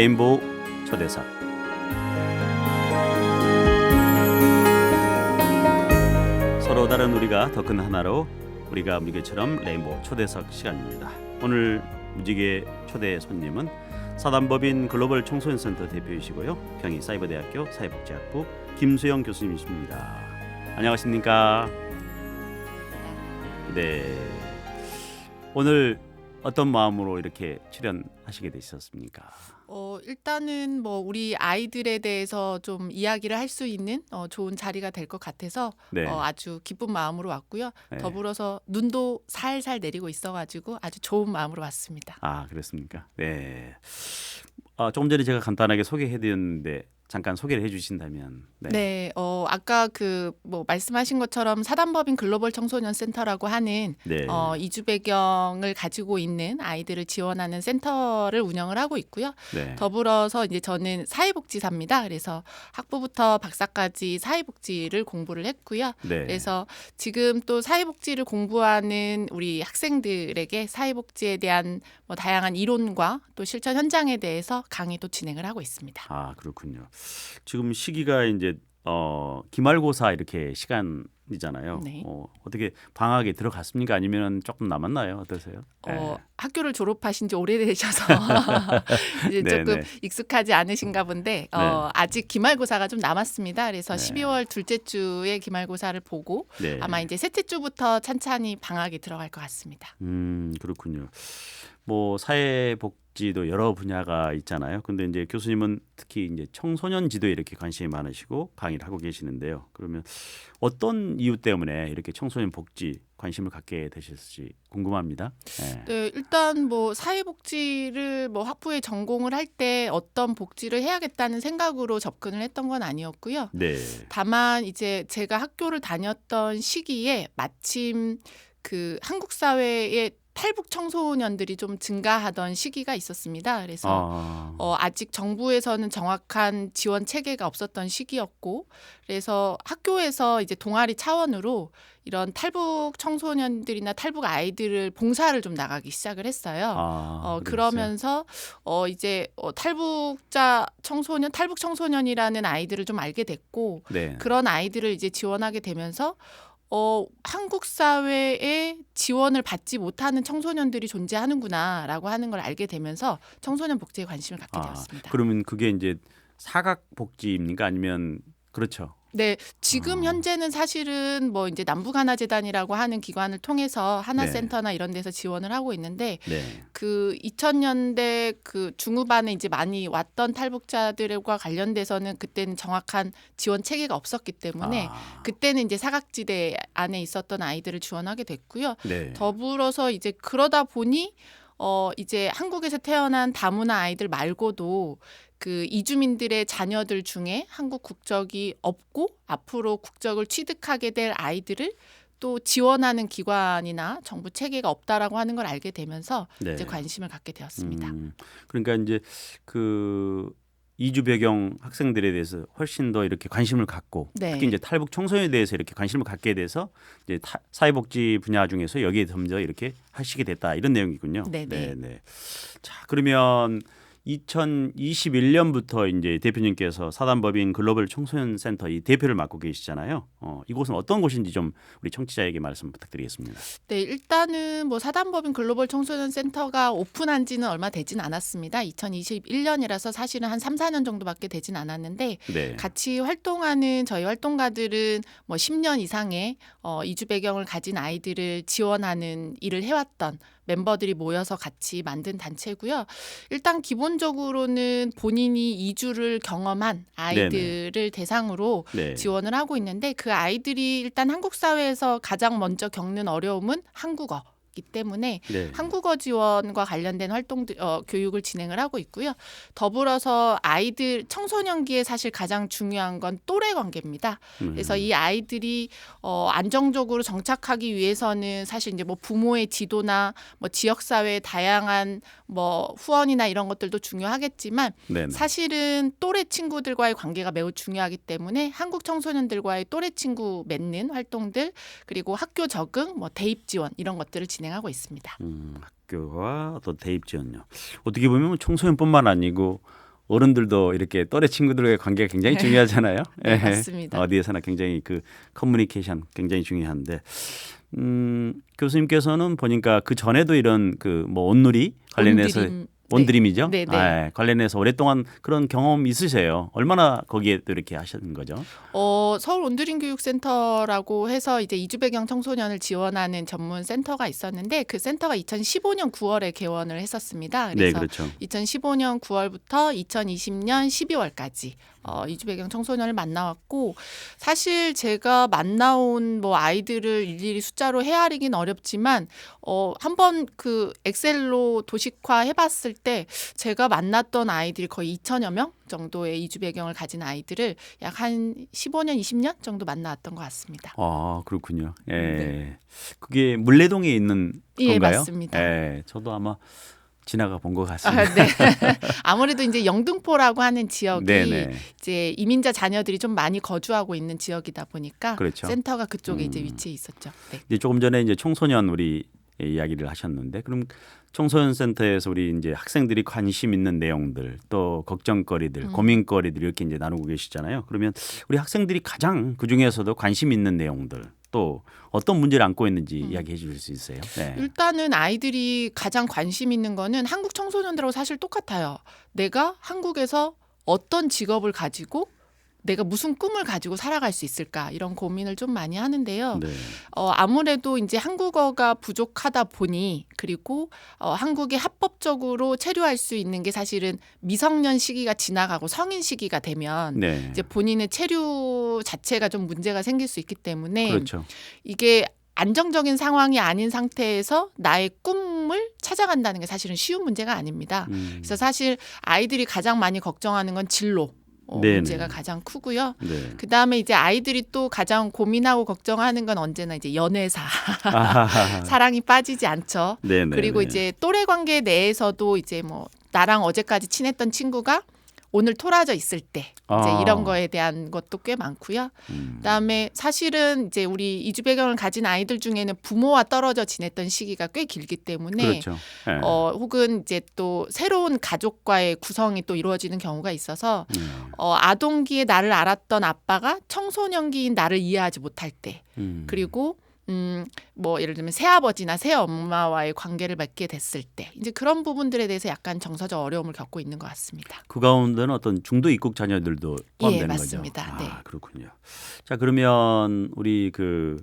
레인보우 초대석 서로 다른 우리가 더 큰 하나로 우리가 무지개처럼 레인보우 초대석 시간입니다. 오늘 무지개 초대 손님은 사단법인 글로벌 청소년 센터 대표이시고요. 경희 사이버대학교 사회복지학부 김수영 교수님이십니다. 안녕하십니까? 네. 오늘 어떤 마음으로 이렇게 출연하시게 되셨습니까? 어, 일단은 뭐 우리 아이들에 대해서 좀 이야기를 할 수 있는 어, 좋은 자리가 될 것 같아서 네. 어, 아주 기쁜 마음으로 왔고요. 네. 더불어서 눈도 살살 내리고 있어가지고 아주 좋은 마음으로 왔습니다. 아 그렇습니까? 네. 아, 조금 전에 제가 간단하게 소개해드렸는데 잠깐 소개를 해주신다면. 네, 어, 아까 그 뭐 말씀하신 것처럼 사단법인 글로벌 청소년 센터라고 하는 네. 어, 이주 배경을 가지고 있는 아이들을 지원하는 센터를 운영을 하고 있고요. 네. 더불어서 이제 저는 사회복지사입니다. 그래서 학부부터 박사까지 사회복지를 공부를 했고요. 네. 그래서 지금 또 사회복지를 공부하는 우리 학생들에게 사회복지에 대한 뭐 다양한 이론과 또 실천 현장에 대해서 강의도 진행을 하고 있습니다. 아 그렇군요. 지금 시기가 이제 어 기말고사 이렇게 시간이잖아요. 네. 어, 어떻게 방학에 들어갔습니까? 아니면 조금 남았나요? 어떠세요? 어, 네. 학교를 졸업하신 지 오래되셔서 이제 네, 조금 네. 익숙하지 않으신가 본데 어, 네. 아직 기말고사가 좀 남았습니다. 그래서 네. 12월 둘째 주에 기말고사를 보고 네. 아마 이제 셋째 주부터 찬찬히 방학이 들어갈 것 같습니다. 음 그렇군요. 뭐 사회복지도 여러 분야가 있잖아요. 근데 이제 교수님은 특히 이제 청소년 지도에 이렇게 관심이 많으시고 강의를 하고 계시는데요. 그러면 어떤 이유 때문에 이렇게 청소년 복지 관심을 갖게 되셨을지 궁금합니다. 네. 네, 일단 뭐 사회복지를 뭐 학부에 전공을 할 때 어떤 복지를 해야겠다는 생각으로 접근을 했던 건 아니었고요. 네. 다만 이제 제가 학교를 다녔던 시기에 마침 그 한국 사회의 탈북 청소년들이 좀 증가하던 시기가 있었습니다. 그래서 아, 어, 아직 정부에서는 정확한 지원 체계가 없었던 시기였고, 그래서 학교에서 이제 동아리 차원으로 이런 탈북 청소년들이나 탈북 아이들을 봉사를 좀 나가기 시작을 했어요. 아, 어? 그러면서 어, 이제 어, 탈북자 청소년, 탈북 청소년이라는 아이들을 좀 알게 됐고, 네. 그런 아이들을 이제 지원하게 되면서 어, 한국 사회에 지원을 받지 못하는 청소년들이 존재하는구나라고 하는 걸 알게 되면서 청소년 복지에 관심을 갖게 아, 되었습니다. 그러면 그게 이제 사각 복지입니까? 아니면 그렇죠. 네, 지금 아. 현재는 사실은 뭐 이제 남북 하나 재단이라고 하는 기관을 통해서 네. 하나센터나 이런 데서 지원을 하고 있는데 네. 그 2000년대 그 중후반에 이제 많이 왔던 탈북자들과 관련돼서는 그때는 정확한 지원 체계가 없었기 때문에 아, 그때는 이제 사각지대 안에 있었던 아이들을 지원하게 됐고요. 네. 더불어서 이제 그러다 보니 어 이제 한국에서 태어난 다문화 아이들 말고도 그 이주민들의 자녀들 중에 한국 국적이 없고 앞으로 국적을 취득하게 될 아이들을 또 지원하는 기관이나 정부 체계가 없다라고 하는 걸 알게 되면서 네. 이제 관심을 갖게 되었습니다. 음, 그러니까 이제 그 이주 배경 학생들에 대해서 훨씬 더 이렇게 관심을 갖고 네. 특히 이제 탈북 청소년에 대해서 이렇게 관심을 갖게 돼서 이제 타, 사회복지 분야 중에서 여기에 점점 이렇게 하시게 됐다 이런 내용이군요. 네네. 네. 자 그러면 2021년부터 이제 대표님께서 사단법인 글로벌 청소년 센터 이 대표를 맡고 계시잖아요. 어, 이곳은 어떤 곳인지 좀 우리 청취자에게 말씀 부탁드리겠습니다. 네, 일단은 뭐 사단법인 글로벌 청소년 센터가 오픈한 지는 얼마 되진 않았습니다. 2021년이라서 사실은 한 3, 4년 정도밖에 되진 않았는데 네. 같이 활동하는 저희 활동가들은 뭐 10년 이상의 어, 이주 배경을 가진 아이들을 지원하는 일을 해왔던 멤버들이 모여서 같이 만든 단체고요. 일단 기본적으로는 본인이 이주를 경험한 아이들을 대상으로 네. 지원을 하고 있는데 그 아이들이 일단 한국 사회에서 가장 먼저 겪는 어려움은 한국어. 기 때문에 네. 한국어 지원과 관련된 활동들 어, 교육을 진행을 하고 있고요. 더불어서 아이들 청소년기에 사실 가장 중요한 건 또래 관계입니다. 음. 그래서 이 아이들이 어, 안정적으로 정착하기 위해서는 사실 이제 뭐 부모의 지도나 뭐 지역 사회의 다양한 뭐 후원이나 이런 것들도 중요하겠지만 네네. 사실은 또래 친구들과의 관계가 매우 중요하기 때문에 한국 청소년들과의 또래 친구 맺는 활동들 그리고 학교 적응, 뭐 대입 지원 이런 것들을 진 행하고 있습니다. 음, 학교와 또 대입 지원요. 어떻게 보면 청소년뿐만 아니고 어른들도 이렇게 또래 친구들과의 관계가 굉장히 중요하잖아요. 네, 예. 맞습니다. 어디에서나 굉장히 그 커뮤니케이션 굉장히 중요한데 음, 교수님께서는 보니까 그 전에도 이런 그 뭐 온누리 관련해서 온드림, 네. 원드림이죠. 네, 네. 아, 관련해서 오랫동안 그런 경험 있으세요. 얼마나 거기에 또 이렇게 하시는 거죠? 어, 서울 온드림 교육센터라고 해서 이제 이주 배경 청소년을 지원하는 전문 센터가 있었는데 그 센터가 2015년 9월에 개원을 했었습니다. 네, 그래서 그렇죠. 2015년 9월부터 2020년 12월까지 어, 이주 배경 청소년을 만나왔고 사실 제가 만나온 뭐 아이들을 일일이 숫자로 헤아리긴 어렵지만 어, 한번 그 엑셀로 도식화 해봤을 때 제가 만났던 아이들이 거의 2천여 명 정도의 이주 배경을 가진 아이들을 약 한 15년, 20년 정도 만나왔던 것 같습니다. 아, 그렇군요. 예. 네. 그게 물레동에 있는 예, 건가요? 맞습니다. 예. 저도 아마 지나가 본 것 같습니다. 아, 네. 아무래도 이제 영등포라고 하는 지역이 네네. 이제 이민자 자녀들이 좀 많이 거주하고 있는 지역이다 보니까 그렇죠. 센터가 그쪽에 이제 음. 위치해 있었죠. 네. 이제 조금 전에 이제 청소년 우리 이야기를 하셨는데 그럼 청소년 센터에서 우리 이제 학생들이 관심 있는 내용들 또 걱정거리들 음. 고민거리들 이렇게 이제 나누고 계시잖아요. 그러면 우리 학생들이 가장 그 중에서도 관심 있는 내용들 또 어떤 문제를 안고 있는지 음. 이야기해 주실 수 있어요. 네. 일단은 아이들이 가장 관심 있는 거는 한국 청소년들하고 사실 똑같아요. 내가 한국에서 어떤 직업을 가지고 내가 무슨 꿈을 가지고 살아갈 수 있을까 이런 고민을 좀 많이 하는데요. 네. 어, 아무래도 이제 한국어가 부족하다 보니 그리고 어, 한국에 합법적으로 체류할 수 있는 게 사실은 미성년 시기가 지나가고 성인 시기가 되면 네. 이제 본인의 체류 자체가 좀 문제가 생길 수 있기 때문에 그렇죠. 이게 안정적인 상황이 아닌 상태에서 나의 꿈을 찾아간다는 게 사실은 쉬운 문제가 아닙니다. 음. 그래서 사실 아이들이 가장 많이 걱정하는 건 진로 어, 네네. 문제가 가장 크고요. 네. 그 다음에 이제 아이들이 또 가장 고민하고 걱정하는 건 언제나 이제 연애사. 사랑이 빠지지 않죠. 네네. 그리고 네. 이제 또래 관계 내에서도 이제 뭐 나랑 어제까지 친했던 친구가 오늘 토라져 있을 때 이제 아. 이런 거에 대한 것도 꽤 많고요. 음. 그다음에 사실은 이제 우리 이주 배경을 가진 아이들 중에는 부모와 떨어져 지냈던 시기가 꽤 길기 때문에 그렇죠. 네. 어 혹은 이제 또 새로운 가족과의 구성이 또 이루어지는 경우가 있어서 음. 어 아동기에 나를 알았던 아빠가 청소년기인 나를 이해하지 못할 때 음. 그리고 음 뭐 예를 들면 새아버지나 새엄마와의 관계를 맺게 됐을 때 이제 그런 부분들에 대해서 약간 정서적 어려움을 겪고 있는 것 같습니다. 그 가운데는 어떤 중도 입국 자녀들도 포함되는 예, 맞습니다. 거죠. 네. 아, 그렇군요. 자 그러면 우리 그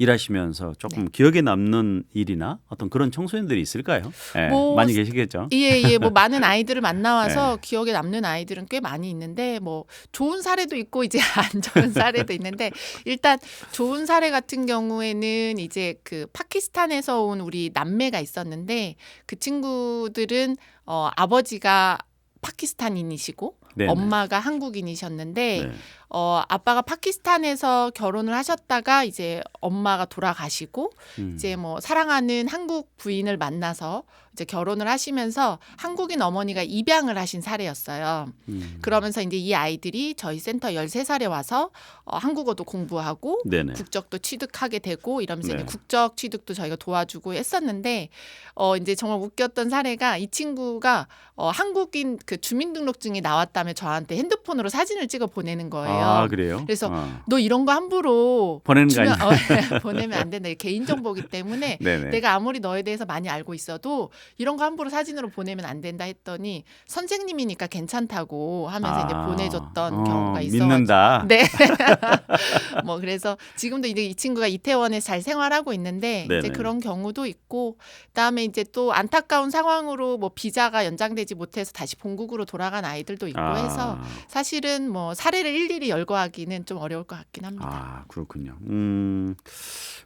일하시면서 조금 네. 기억에 남는 일이나 어떤 그런 청소년들이 있을까요? 예, 뭐 많이 계시겠죠. 예, 예, 뭐 많은 아이들을 만나와서 네. 기억에 남는 아이들은 꽤 많이 있는데 뭐 좋은 사례도 있고 이제 안 좋은 사례도 있는데 일단 좋은 사례 같은 경우에는 이제 그 파키스탄에서 온 우리 남매가 있었는데 그 친구들은 어 아버지가 파키스탄인이시고 네네. 엄마가 한국인이셨는데 네. 어 아빠가 파키스탄에서 결혼을 하셨다가 이제 엄마가 돌아가시고 음. 이제 뭐 사랑하는 한국 부인을 만나서 이제 결혼을 하시면서 한국인 어머니가 입양을 하신 사례였어요. 음. 그러면서 이제 이 아이들이 저희 센터 13살에 와서 어, 한국어도 공부하고 네네. 국적도 취득하게 되고 이러면서 네. 이제 국적 취득도 저희가 도와주고 했었는데 어 이제 정말 웃겼던 사례가 이 친구가 어 한국인 그 주민등록증이 나왔다며 저한테 핸드폰으로 사진을 찍어 보내는 거예요. 아 그래요? 그래서 어. 너 이런 거 함부로 보내는 거 주면- 아니야? 어, 네, 보내면 안 된다. 개인 정보기 때문에 네네. 내가 아무리 너에 대해서 많이 알고 있어도 이런 거 함부로 사진으로 보내면 안 된다 했더니 선생님이니까 괜찮다고 하면서 이제 아, 보내줬던 어, 경우가 있어. 믿는다. 네. 뭐 그래서 지금도 이제 이 친구가 이태원에 잘 생활하고 있는데 이제 네네. 그런 경우도 있고 그다음에 이제 또 안타까운 상황으로 뭐 비자가 연장되지 못해서 다시 본국으로 돌아간 아이들도 있고 아, 해서 사실은 뭐 사례를 일일이 열거하기는 좀 어려울 것 같긴 합니다. 아 그렇군요. 음,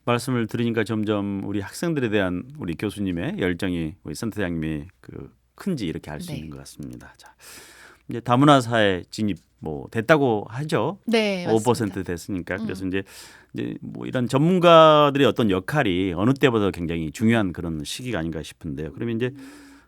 말씀을 들으니까 점점 우리 학생들에 대한 우리 교수님의 열정이 우리 센터장님이 그 큰지 이렇게 알수 네. 있는 것 같습니다. 자, 이제 다문화 사회 진입 뭐 됐다고 하죠. 네, 맞습니다. 5% 됐으니까 음. 그래서 이제 이제 뭐 이런 전문가들의 어떤 역할이 어느 때보다 굉장히 중요한 그런 시기가 아닌가 싶은데요. 그러면 이제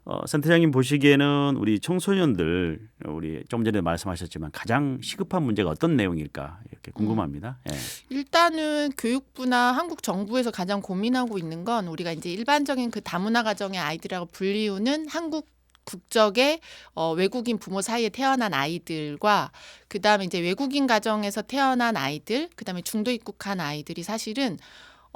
어, 센터장님 보시기에는 우리 청소년들 우리 좀 전에 말씀하셨지만 가장 시급한 문제가 어떤 내용일까 이렇게 궁금합니다. 예. 일단은 교육부나 한국 정부에서 가장 고민하고 있는 건 우리가 이제 일반적인 그 다문화 가정의 아이들이라고 불리우는 한국 국적의 어, 외국인 부모 사이에 태어난 아이들과 그다음에 이제 외국인 가정에서 태어난 아이들, 그다음에 중도 입국한 아이들이 사실은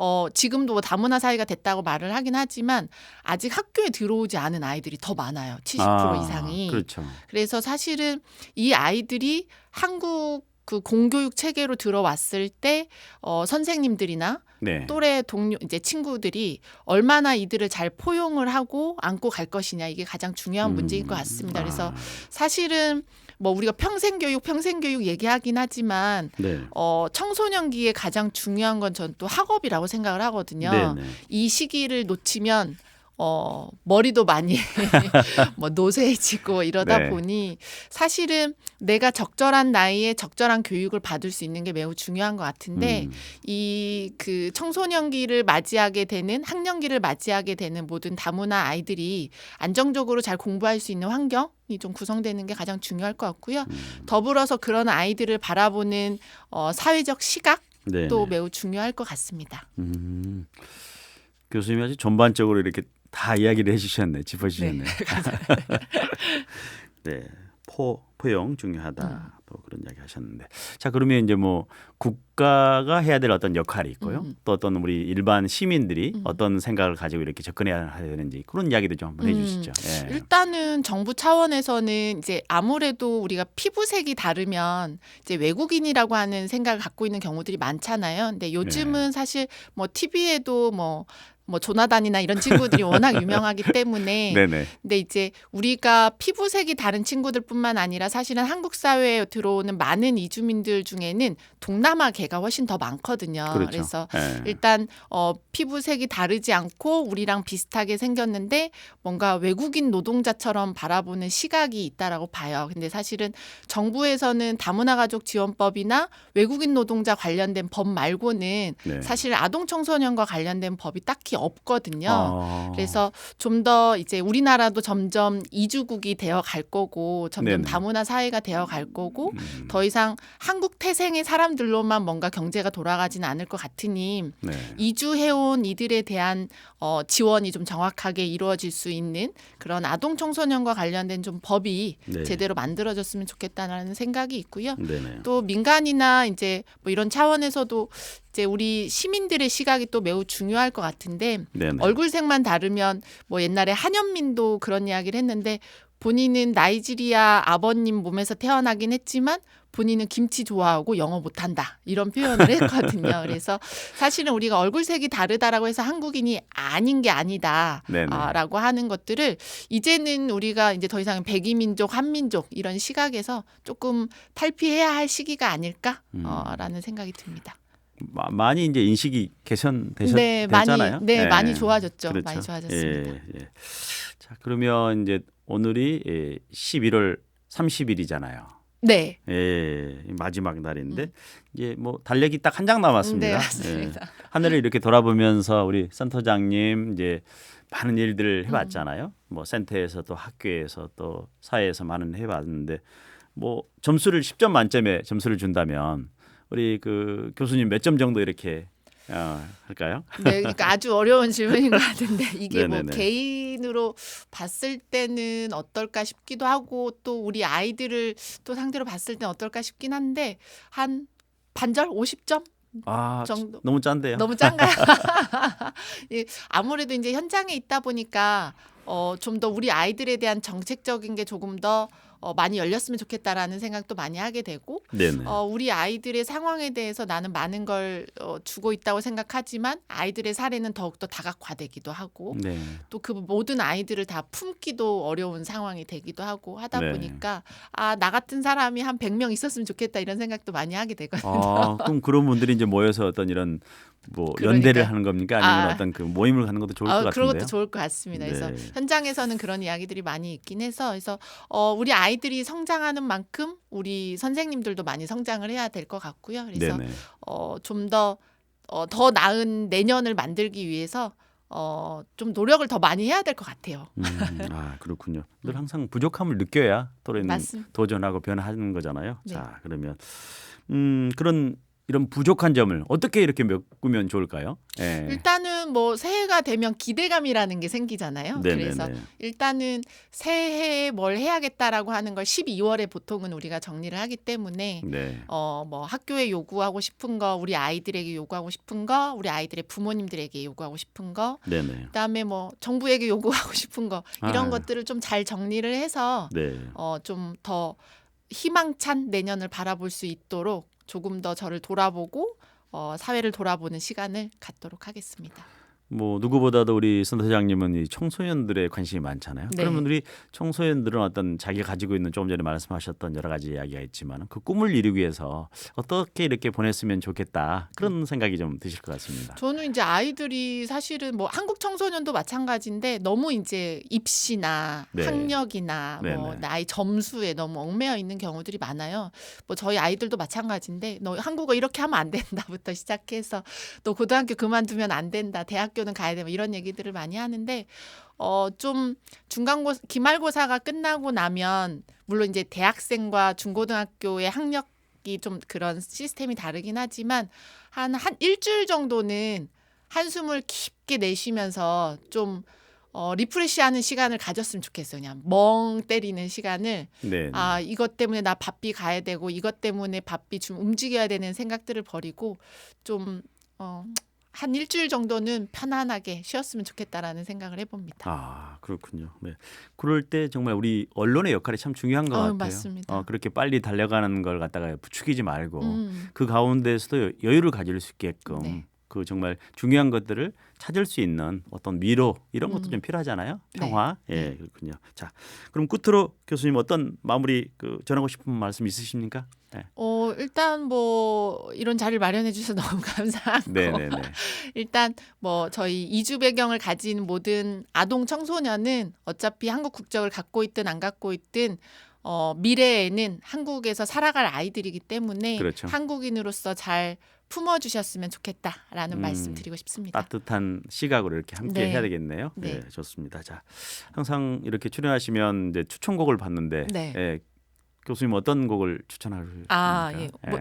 어, 지금도 뭐 다문화 사이가 됐다고 말을 하긴 하지만 아직 학교에 들어오지 않은 아이들이 더 많아요. 70% 아, 이상이. 그렇죠. 그래서 사실은 이 아이들이 한국 그 공교육 체계로 들어왔을 때 어, 선생님들이나 네. 또래 동료 이제 친구들이 얼마나 이들을 잘 포용을 하고 안고 갈 것이냐 이게 가장 중요한 문제인 것 같습니다. 그래서 아, 사실은 뭐 우리가 평생 교육 평생 교육 얘기하긴 하지만 네. 어 청소년기에 가장 중요한 건 전 또 학업이라고 생각을 하거든요. 네, 네. 이 시기를 놓치면 어 머리도 많이 뭐 노쇠해지고 이러다 네. 보니 사실은 내가 적절한 나이에 적절한 교육을 받을 수 있는 게 매우 중요한 것 같은데 음, 이그 청소년기를 맞이하게 되는 학년기를 맞이하게 되는 모든 다문화 아이들이 안정적으로 잘 공부할 수 있는 환경 이 좀 구성되는 게 가장 중요할 것 같고요. 음. 더불어서 그런 아이들을 바라보는 어, 사회적 시각도 네, 네. 매우 중요할 것 같습니다. 음, 교수님이 아주 전반적으로 이렇게 다 이야기를 해주셨네, 짚어주셨네. 네, 포 포용 중요하다. 음. 또 그런 이야기 하셨는데, 자 그러면 이제 뭐 국가가 해야 될 어떤 역할이 있고요. 음. 또 어떤 우리 일반 시민들이 음. 어떤 생각을 가지고 이렇게 접근해야 되는지 그런 이야기도 좀 한번 음. 해주시죠. 예. 일단은 정부 차원에서는 이제 아무래도 우리가 피부색이 다르면 이제 외국인이라고 하는 생각을 갖고 있는 경우들이 많잖아요. 근데 요즘은 네. 사실 뭐 TV에도 뭐 뭐 조나단이나 이런 친구들이 워낙 유명하기 때문에 네네. 근데 이제 우리가 피부색이 다른 친구들뿐만 아니라 사실은 한국 사회에 들어오는 많은 이주민들 중에는 동남아 계가 훨씬 더 많거든요. 그렇죠. 그래서 예. 일단 어 피부색이 다르지 않고 우리랑 비슷하게 생겼는데 뭔가 외국인 노동자처럼 바라보는 시각이 있다라고 봐요. 근데 사실은 정부에서는 다문화 가족 지원법이나 외국인 노동자 관련된 법 말고는 네. 사실 아동 청소년과 관련된 법이 딱히 없거든요. 어. 그래서 좀 더 이제 우리나라도 점점 이주국이 되어 갈 거고 점점 네네. 다문화 사회가 되어 갈 거고 음, 더 이상 한국 태생의 사람들로만 뭔가 경제가 돌아가지는 않을 것 같으니 네. 이주해온 이들에 대한 어, 지원이 좀 정확하게 이루어질 수 있는 그런 아동 청소년과 관련된 좀 법이 네. 제대로 만들어졌으면 좋겠다라는 생각이 있고요. 네네. 또 민간이나 이제 뭐 이런 차원에서도 이제 우리 시민들의 시각이 또 매우 중요할 것 같은데 네네. 얼굴색만 다르면 뭐 옛날에 한현민도 그런 이야기를 했는데 본인은 나이지리아 아버님 몸에서 태어나긴 했지만 본인은 김치 좋아하고 영어 못한다 이런 표현을 했거든요. 그래서 사실은 우리가 얼굴색이 다르다라고 해서 한국인이 아닌 게. 아니다라고 하는 것들을 이제는 우리가 이제 더 이상 백이민족 한민족 이런 시각에서 조금 탈피해야 할 시기가 음. 아닐까라는 생각이 듭니다. 마- 많이 이제 인식이 개선되셨 네, 많이 됐잖아요. 네, 예. 많이 좋아졌죠. 그렇죠. 많이 좋아졌습니다. 예, 예. 자 그러면 이제 오늘이 예, 11월 30일이잖아요. 네. 예, 마지막 날인데 음. 이제 뭐 달력이 딱 한 장 남았습니다. 네, 예. 하늘을 이렇게 돌아보면서 우리 센터장님 이제 많은 일들을 음. 해봤잖아요. 뭐 센터에서 또 학교에서 또 사회에서 많은 해봤는데 뭐 점수를 10점 만점에 점수를 준다면 우리 그 교수님 몇 점 정도 이렇게 어, 할까요? 네, 그러니까 아주 어려운 질문인 것 같은데 이게 뭐 네네네. 개인으로 봤을 때는 어떨까 싶기도 하고 또 우리 아이들을 또 상대로 봤을 때는 어떨까 싶긴 한데 한 반절 50점 아 정도. 너무 짠데요. 너무 짠가요? 예, 아무래도 이제 현장에 있다 보니까 어, 좀 더 우리 아이들에 대한 정책적인 게 조금 더 어, 많이 열렸으면 좋겠다라는 생각도 많이 하게 되고 네네. 어, 우리 아이들의 상황에 대해서 나는 많은 걸 어, 주고 있다고 생각하지만 아이들의 사례는 더욱더 다각화되기도 하고 네. 또그 모든 아이들을 다 품기도 어려운 상황이 되기도 하고 하다 네. 보니까 아 나 같은 사람이 한 100명 있었으면 좋겠다 이런 생각도 많이 하게 되거든요. 아, 그럼 그런 분들이 이제 모여서 어떤 이런 뭐 그러니까요. 연대를 하는 겁니까? 아니면 아. 어떤 그 모임을 가는 것도 좋을 아, 것 그런 같은데요. 것도 좋을 것 같습니다. 그래서 네. 현장에서는 그런 이야기들이 많이 있긴 해서 그래서 어, 우리 아이들이 성장하는 만큼 우리 선생님들도 많이 성장을 해야 될 것 같고요. 그래서. 어, 좀더 어, 더 나은 내년을 만들기 위해서 어, 좀 노력을 더 많이 해야 될 것 같아요. 음, 아 그렇군요. 늘 항상 부족함을 느껴야 또래는 맞습니다. 도전하고 변화하는 거잖아요. 네. 자 그러면 음 그런 이런 부족한 점을 어떻게 이렇게 메꾸면 좋을까요? 예. 일단은 뭐 새해가 되면 기대감이라는 게 생기잖아요. 네네네. 그래서 일단은 새해에 뭘 해야겠다라고 하는 걸 12월에 보통은 우리가 정리를 하기 때문에 네. 어 뭐 학교에 요구하고 싶은 거, 우리 아이들에게 요구하고 싶은 거, 우리 아이들의 부모님들에게 요구하고 싶은 거, 네네. 그다음에 뭐 정부에게 요구하고 싶은 거 이런 아. 것들을 좀 잘 정리를 해서 네. 어좀 더 희망찬 내년을 바라볼 수 있도록 조금 더 저를 돌아보고 어 사회를 돌아보는 시간을 갖도록 하겠습니다. 뭐 누구보다도 우리 선대장님은 이 청소년들의 관심이 많잖아요. 네. 그러면 우리 청소년들은 어떤 자기가 가지고 있는 조금 전에 말씀하셨던 여러 가지 이야기가 있지만 그 꿈을 이루기 위해서 어떻게 이렇게 보냈으면 좋겠다 그런 생각이 좀 드실 것 같습니다. 저는 이제 아이들이 사실은 뭐 한국 청소년도 마찬가지인데 너무 이제 입시나 네. 학력이나 뭐 네네. 나이 점수에 너무 얽매여 있는 경우들이 많아요. 뭐 저희 아이들도 마찬가지인데 너 한국어 이렇게 하면 안 된다부터 시작해서 또 고등학교 그만두면 안 된다. 대학교 는 가야 돼. 뭐 이런 얘기들을 많이 하는데 어 좀 중간고 기말고사가 끝나고 나면 물론 이제 대학생과 중고등학교의 학력이 좀 그런 시스템이 다르긴 하지만 한한 일주일 정도는 한숨을 깊게 내쉬면서 좀 어, 리프레시하는 시간을 가졌으면 좋겠어요. 그냥 멍 때리는 시간을 네. 아 이것 때문에 나 바삐 가야 되고 이것 때문에 바삐 좀 움직여야 되는 생각들을 버리고 좀 어, 한 일주일 정도는 편안하게 쉬었으면 좋겠다라는 생각을 해봅니다. 아 그렇군요. 네. 그럴 때 정말 우리 언론의 역할이 참 중요한 것 어, 같아요. 맞습니다. 어, 그렇게 빨리 달려가는 걸 갖다가 부추기지 말고 음, 그 가운데서도 여유를 가질 수 있게끔 네. 그 정말 중요한 것들을 찾을 수 있는 어떤 위로 이런 것도 음. 좀 필요하잖아요. 네. 평화. 예, 네. 그렇군요. 자, 그럼 끝으로 교수님 어떤 마무리 그 전하고 싶은 말씀 있으십니까? 네. 어 일단 뭐 이런 자리를 마련해 주셔서 너무 감사하고 네, 네, 네. 일단 뭐 저희 이주 배경을 가진 모든 아동 청소년은 어차피 한국 국적을 갖고 있든 안 갖고 있든 어 미래에는 한국에서 살아갈 아이들이기 때문에 그렇죠. 한국인으로서 잘 품어 주셨으면 좋겠다라는 음, 말씀 드리고 싶습니다. 따뜻한 시각으로 이렇게 함께 네. 해야 되겠네요. 네. 네. 좋습니다. 자, 항상 이렇게 출연하시면 이제 추천곡을 받는데 네. 예, 교수님 어떤 곡을 추천하십니까? 아, 예. 뭐- 두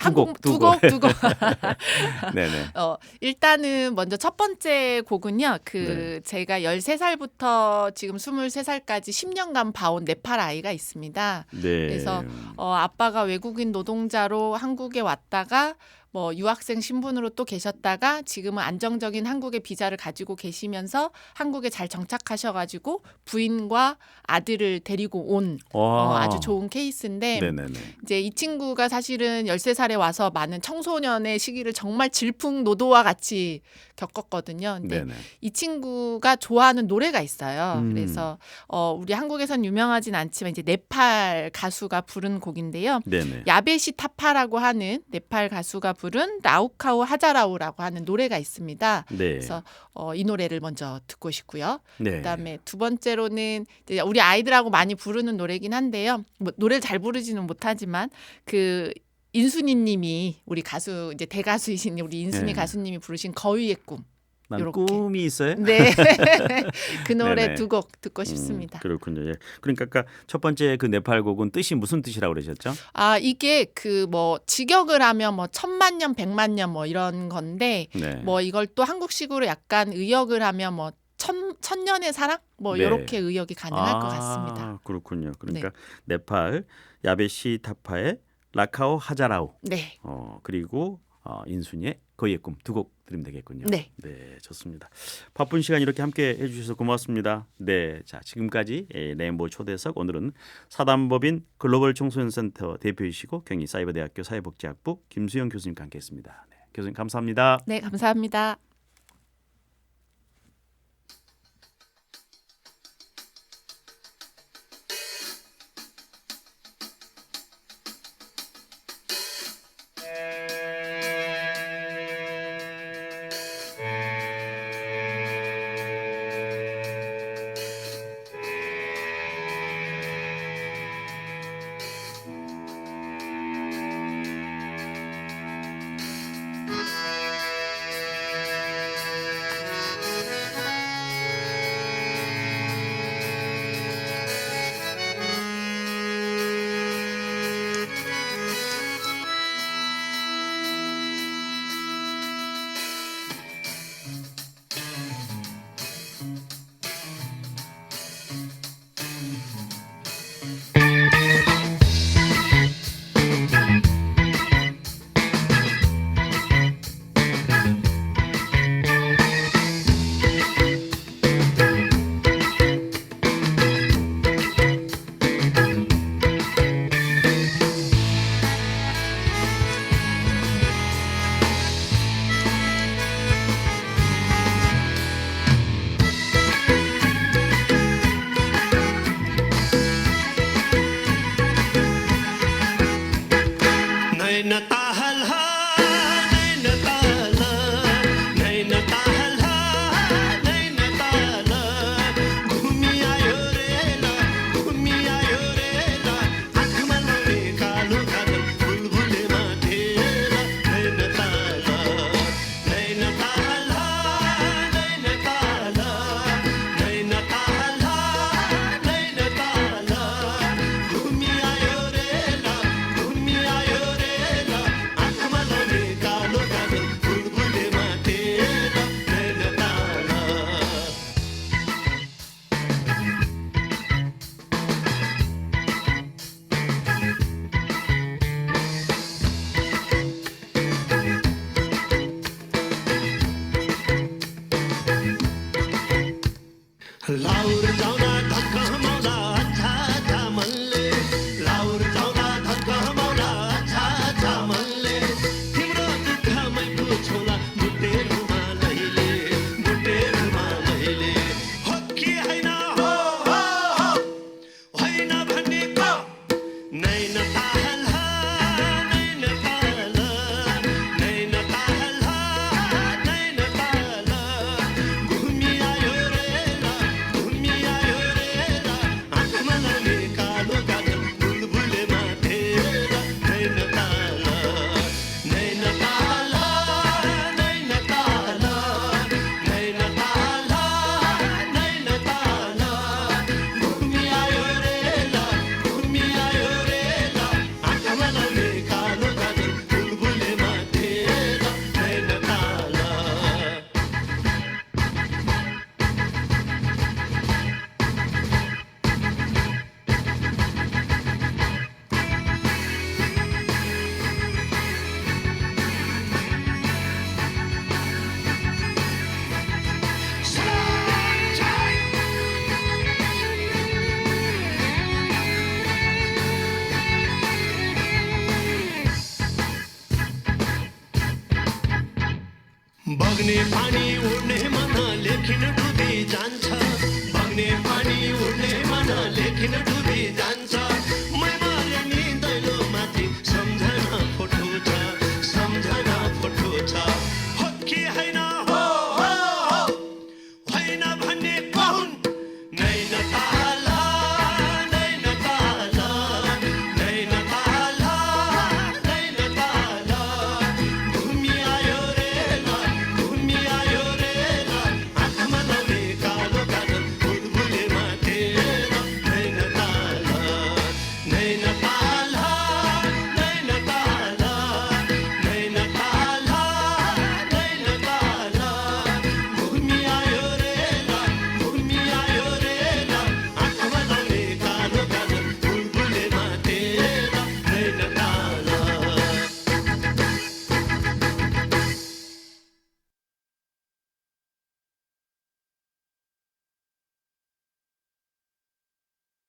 한국 곡, 두 두곡 두 곡. 네, 네. 어, 일단은 먼저 첫 번째 곡은요. 그 네. 제가 13살부터 지금 23살까지 10년간 봐온 네팔 아이가 있습니다. 네. 그래서 어, 아빠가 외국인 노동자로 한국에 왔다가 뭐 유학생 신분으로 또 계셨다가 지금은 안정적인 한국의 비자를 가지고 계시면서 한국에 잘 정착하셔가지고 부인과 아들을 데리고 온 어, 와. 아주 좋은 케이스인데 네, 네, 네. 이제 이 친구가 사실은 13살에 와서 많은 청소년의 시기를 정말 질풍노도와 같이 겪었거든요. 근데 네, 네. 이 친구가 좋아하는 노래가 있어요. 음. 그래서 어, 우리 한국에선 유명하진 않지만 이제 네팔 가수가 부른 곡인데요. 네, 네. 야베시 타파라고 하는 네팔 가수가 부른 라우카우 하자라우라고 하는 노래가 있습니다. 네. 그래서 어, 이 노래를 먼저 듣고 싶고요. 네. 그다음에 두 번째로는 이제 우리 아이들하고 많이 부르는 노래긴 한데요. 뭐 노래를 잘 부르지는 못하지만 그 인순이님이 우리 가수 이제 대가수이신 우리 인순이 네. 가수님이 부르신 거위의 꿈. 난 요렇게. 꿈이 있어요. 네, 그 노래 네네. 두 곡 듣고 음, 싶습니다. 그렇군요. 예. 그러니까 아까 첫 번째 그 네팔 곡은 뜻이 무슨 뜻이라고 그러셨죠? 아 이게 그 뭐 직역을 하면 뭐 천만 년, 백만 년 뭐 이런 건데 네. 뭐 이걸 또 한국식으로 약간 의역을 하면 뭐 천, 천년의 사랑 뭐 네. 이렇게 의역이 가능할 것 같습니다. 아, 그렇군요. 그러니까 네 팔 야베시 타파의 라카오 하자라우 네, 어, 그리고 어, 인순이의 거의 꿈 두 곡 들으면 되겠군요. 네. 네, 좋습니다. 바쁜 시간 이렇게 함께 해주셔서 고맙습니다. 네, 자 지금까지 예, 레인보우 초대석 오늘은 사단법인 글로벌 청소년센터 대표이시고 경희 사이버대학교 사회복지학부 김수영 교수님과 함께했습니다. 네, 교수님 감사합니다. 네 감사합니다.